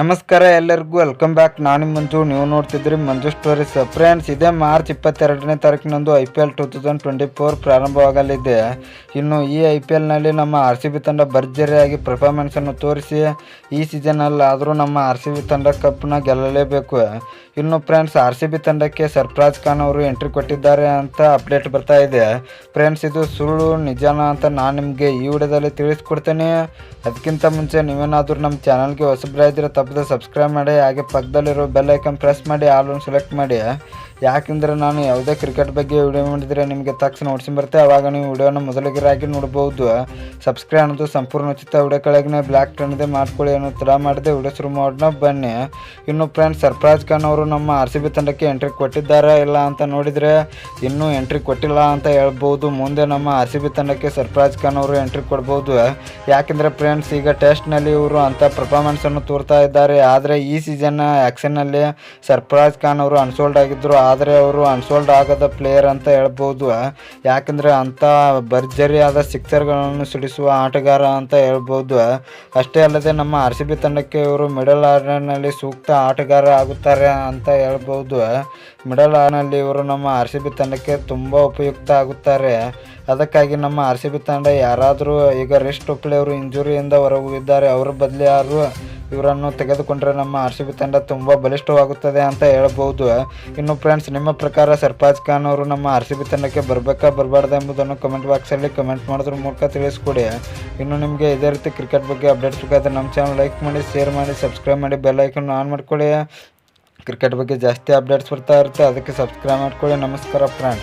ನಮಸ್ಕಾರ ಎಲ್ಲರಿಗೂ welcome back ನಾನು ಮಂಜು, ನೀವು ನೋಡ್ತಿದ್ರಿ ಮಂಜು ಸ್ಟೋರೀಸ್ ಫ್ರೆಂಡ್ಸ್ ಇದೇ ಮಾರ್ಚ್ ಇಪ್ಪತ್ತೆರಡನೇ ತಾರೀಕಿನಂದು I P L two thousand twenty four ಪ್ರಾರಂಭವಾಗಲಿದೆ. ಇನ್ನು ಈ ಐ ಪಿ ಎಲ್ನಲ್ಲಿ ನಮ್ಮ ಆರ್ ಸಿ ಬಿ ತಂಡ ಭರ್ಜರಿಯಾಗಿ ಪರ್ಫಾರ್ಮೆನ್ಸನ್ನು ತೋರಿಸಿ, ಈ ಸೀಸನಲ್ಲಿ ಆದರೂ ನಮ್ಮ ಆರ್ ಸಿ ಬಿ ತಂಡ ಕಪ್ನ ಗೆಲ್ಲಲೇಬೇಕು. ಇನ್ನು ಫ್ರೆಂಡ್ಸ್ ಆರ್ ಸಿ ಬಿ ತಂಡಕ್ಕೆ ಸರ್ಫ್ರಾಜ್ ಖಾನ್ ಅವರು ಎಂಟ್ರಿ ಕೊಟ್ಟಿದ್ದಾರೆ ಅಂತ ಅಪ್ಡೇಟ್ ಬರ್ತಾ ಇದೆ. ಫ್ರೆಂಡ್ಸ್ ಇದು ಸುಳ್ಳು, ನಿಜಾನ ಅಂತ ನಾನು ನಿಮಗೆ ಈ ವಿಡಿಯೋದಲ್ಲಿ ತಿಳಿಸ್ಕೊಡ್ತೇನೆ. ಅದಕ್ಕಿಂತ ಮುಂಚೆ ನೀವೇನಾದರೂ ನಮ್ಮ ಚಾನಲ್ಗೆ ಹೊಸಬ್ರಾಯಿದ್ರೆ ತಪ್ಪದೆ ಸಬ್ಸ್ಕ್ರೈಬ್ ಮಾಡಿ, ಹಾಗೆ ಪಕ್ಕದಲ್ಲಿರೋ ಬೆಲ್ ಐಕನ್ ಪ್ರೆಸ್ ಮಾಡಿ ಆಲ್ ಒಂದು ಸೆಲೆಕ್ಟ್ ಮಾಡಿ. ಯಾಕೆಂದರೆ ನಾನು ಯಾವುದೇ ಕ್ರಿಕೆಟ್ ಬಗ್ಗೆ ವಿಡಿಯೋ ಮಾಡಿದರೆ ನಿಮಗೆ ತಕ್ಷಣ ನೋಡ್ಸಿ ಬರುತ್ತೆ. ಆವಾಗ ನೀವು ವಿಡಿಯೋನ ಮೊದಲಿಗರಾಗಿ ನೋಡ್ಬೋದು. ಸಬ್ಸ್ಕ್ರೈಬ್ ಅನ್ನೋದು ಸಂಪೂರ್ಣ ಉಚಿತ ವಿಡಿಯೋ ಕೆಳಗೆ ಬ್ಲ್ಯಾಕ್ ಟನ್ದೆ ಮಾಡ್ಕೊಳ್ಳಿ ಅನ್ನೋ ತಡ ಮಾಡಿದೆ. ವಿಡಿಯೋ ಶುರು ಮಾಡೋಣ. ಬನ್ನಿ. ಇನ್ನು ಫ್ರೆಂಡ್ಸ್ ಸರ್ಫ್ರಾಜ್ ಖಾನ್ ಅವರು ನಮ್ಮ ಆರ್ ಸಿ ಬಿ ತಂಡಕ್ಕೆ ಎಂಟ್ರಿ ಕೊಟ್ಟಿದ್ದಾರೆ, ಇಲ್ಲ ಅಂತ ನೋಡಿದರೆ ಇನ್ನೂ ಎಂಟ್ರಿ ಕೊಟ್ಟಿಲ್ಲ ಅಂತ ಹೇಳ್ಬೋದು. ಮುಂದೆ ನಮ್ಮ ಆರ್ ಸಿ ಬಿ ತಂಡಕ್ಕೆ ಸರ್ಫರಾಜ್ ಖಾನ್ ಅವರು ಎಂಟ್ರಿ ಕೊಡ್ಬೋದು. ಯಾಕೆಂದರೆ ಫ್ರೆಂಡ್ಸ್ ಈಗ ಟೆಸ್ಟ್ನಲ್ಲಿ ಇವರು ಅಂಥ ಪರ್ಫಾರ್ಮೆನ್ಸನ್ನು ತೋರ್ತಾ ಇದ್ದಾರೆ. ಆದರೆ ಈ ಸೀಸನ್ ಆ್ಯಕ್ಷನ್ನಲ್ಲಿ ಸರ್ಫ್ರಾಜ್ ಖಾನ್ ಅವರು ಅನ್ಸೋಲ್ಡ್ ಆಗಿದ್ದರು ಆದರೆ ಅವರು ಅನ್ಸೋಲ್ಡ್ ಆಗದ ಪ್ಲೇಯರ್ ಅಂತ ಹೇಳ್ಬೋದು. ಯಾಕೆಂದರೆ ಅಂಥ ಭರ್ಜರಿಯಾದ ಸಿಕ್ಸರ್ಗಳನ್ನು ಸಿಡಿಸುವ ಆಟಗಾರ ಅಂತ ಹೇಳ್ಬೋದು. ಅಷ್ಟೇ ಅಲ್ಲದೆ ನಮ್ಮ ಆರ್ ಸಿ ಬಿ ತಂಡಕ್ಕೆ ಇವರು ಮಿಡಲ್ ಆರ್ಡರ್ನಲ್ಲಿ ಸೂಕ್ತ ಆಟಗಾರ ಆಗುತ್ತಾರೆ ಅಂತ ಹೇಳ್ಬೋದು. ಮಿಡಲ್ ಆರ್ನಲ್ಲಿ ಇವರು ನಮ್ಮ ಆರ್ ಸಿ ಬಿ ತಂಡಕ್ಕೆ ತುಂಬ ಉಪಯುಕ್ತ ಆಗುತ್ತಾರೆ. ಅದಕ್ಕಾಗಿ ನಮ್ಮ ಆರ್ ಸಿ ಬಿ ತಂಡ ಯಾರಾದರೂ ಈಗ ರೆಸ್ಟ್ ಅವರು ಇಂಜುರಿಯಿಂದ ಹೊರಗೋಗಿದ್ದಾರೆ ಅವ್ರ ಬದಲಿ ಯಾರು ಇವರನ್ನು ತೆಗೆದುಕೊಂಡ್ರೆ ನಮ್ಮ ಆರ್ ಸಿ ಬಿ ತಂಡ ತುಂಬ ಬಲಿಷ್ಠವಾಗುತ್ತದೆ ಅಂತ ಹೇಳಬಹುದು. ಇನ್ನು ಫ್ರೆಂಡ್ಸ್ ನಿಮ್ಮ ಪ್ರಕಾರ ಸರ್ಪಾಜ್ ಖಾನ್ ಅವರು ನಮ್ಮ ಆರ್ ಸಿ ಬಿ ತಂಡಕ್ಕೆ ಬರಬೇಕಾ ಬರಬಾರ್ದು ಎಂಬುದನ್ನು ಕಮೆಂಟ್ ಬಾಕ್ಸಲ್ಲಿ ಕಮೆಂಟ್ ಮಾಡೋದ್ರ ಮೂಲಕ ತಿಳಿಸ್ಕೊಡಿ. ಇನ್ನು ನಿಮಗೆ ಇದೇ ರೀತಿ ಕ್ರಿಕೆಟ್ ಬಗ್ಗೆ ಅಪ್ಡೇಟ್ಸ್ ಬೇಕಾದ್ರೆ ನಮ್ಮ ಚಾನಲ್ ಲೈಕ್ ಮಾಡಿ ಶೇರ್ ಮಾಡಿ ಸಬ್ಸ್ಕ್ರೈಬ್ ಮಾಡಿ ಬೆಲ್ ಐಕನ್ ಆನ್ ಮಾಡ್ಕೊಳ್ಳಿ. ಕ್ರಿಕೆಟ್ ಬಗ್ಗೆ ಜಾಸ್ತಿ ಅಪ್ಡೇಟ್ಸ್ ಬರ್ತಾ ಇರುತ್ತೆ, ಅದಕ್ಕೆ ಸಬ್ಸ್ಕ್ರೈಬ್ ಮಾಡ್ಕೊಳ್ಳಿ. ನಮಸ್ಕಾರ ಫ್ರೆಂಡ್ಸ್